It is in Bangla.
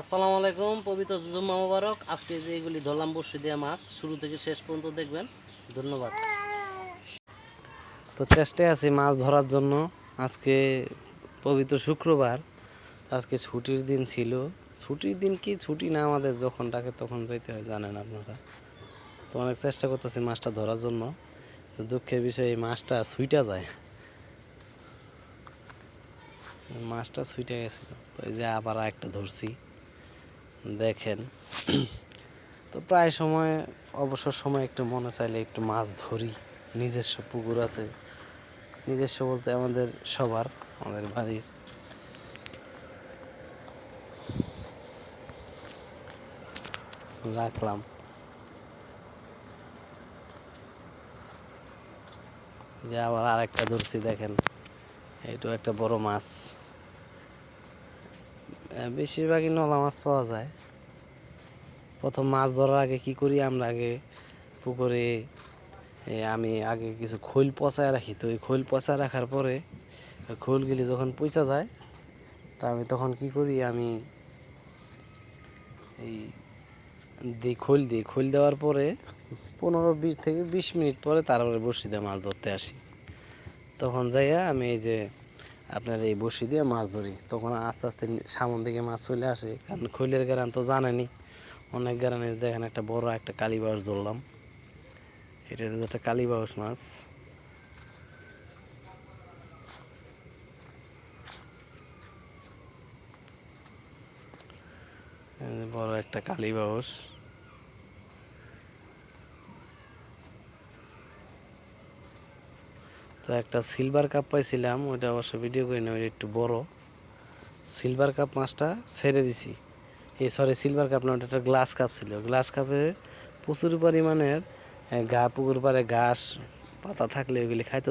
আসসালামু আলাইকুম, পবিত্র জুম্মা মোবারক। আজকে যে এগুলি ধরলাম বসে দেওয়া মাছ, শুরু থেকে শেষ পর্যন্ত দেখবেন। ধন্যবাদ। তো চেষ্টায় আছি মাছ ধরার জন্য। আজকে পবিত্র শুক্রবার, আজকে ছুটির দিন ছিল। ছুটির দিন কি? ছুটি না আমাদের যখন ডাকে তখন যাইতে হয়, জানেন আপনারা। তো অনেক চেষ্টা করতেছি মাছটা ধরার জন্য। দুঃখের বিষয়ে, এই মাছটা ছুইটা যায়। মাছটা ছুইটে গেছিল। তো এই যে আবার একটা ধরছি। দেখেন। তো প্রায় সময়, অবসর সময় একটু মনে চাইলে একটু মাছ ধরি। নিজস্ব পুকুর আছে। নিজস্ব বলতে আমাদের সবার, আমাদের বাড়ির। রাখলাম। যে আবার আরেকটা ধরছি, দেখেন। এইটাও একটা বড় মাছ। বেশিরভাগই নলা মাছ পাওয়া যায়। প্রথম মাছ ধরার আগে কি করি আমরা? আগে পুকুরে আমি আগে কিছু খোল পচায় রাখি। তো ওই খোল পচায় রাখার পরে, খোলগুলি যখন পচা যায়, তা আমি তখন কি করি? আমি এই দিই খোল দিই। খোল দেওয়ার পরে পনেরো বিশ থেকে বিশ মিনিট পরে তারপরে দিয়ে মাছ ধরতে আসি। তখন যাইয়া আমি এই যে আপনার এই বড়শি দিয়ে মাছ ধরি। তখন আস্তে আস্তে সামন দিকে মাছ চলে আসে। কারণ খৈলের গারান তো জানেনি অনেক গারানে দেখেন একটা বড় একটা কালীবাউস ধরলাম। এটা একটা কালীবাউস মাছ। বড় একটা কালীবাউস। তো একটা সিলভার কাপ পাইছিলাম, ওইটা অবশ্য ভিডিও করি না, ওইটা একটু বড়। সিলভার কাপ মাছটা ছেড়ে দিছি। এই সরি সিলভার কাপ না ওটা একটা গ্লাস কাপ ছিল। গ্লাস কাপে প্রচুর পরিমাণের গা, পুকুর পারে ঘাস, পাতা থাকলে ওইগুলি খাইতো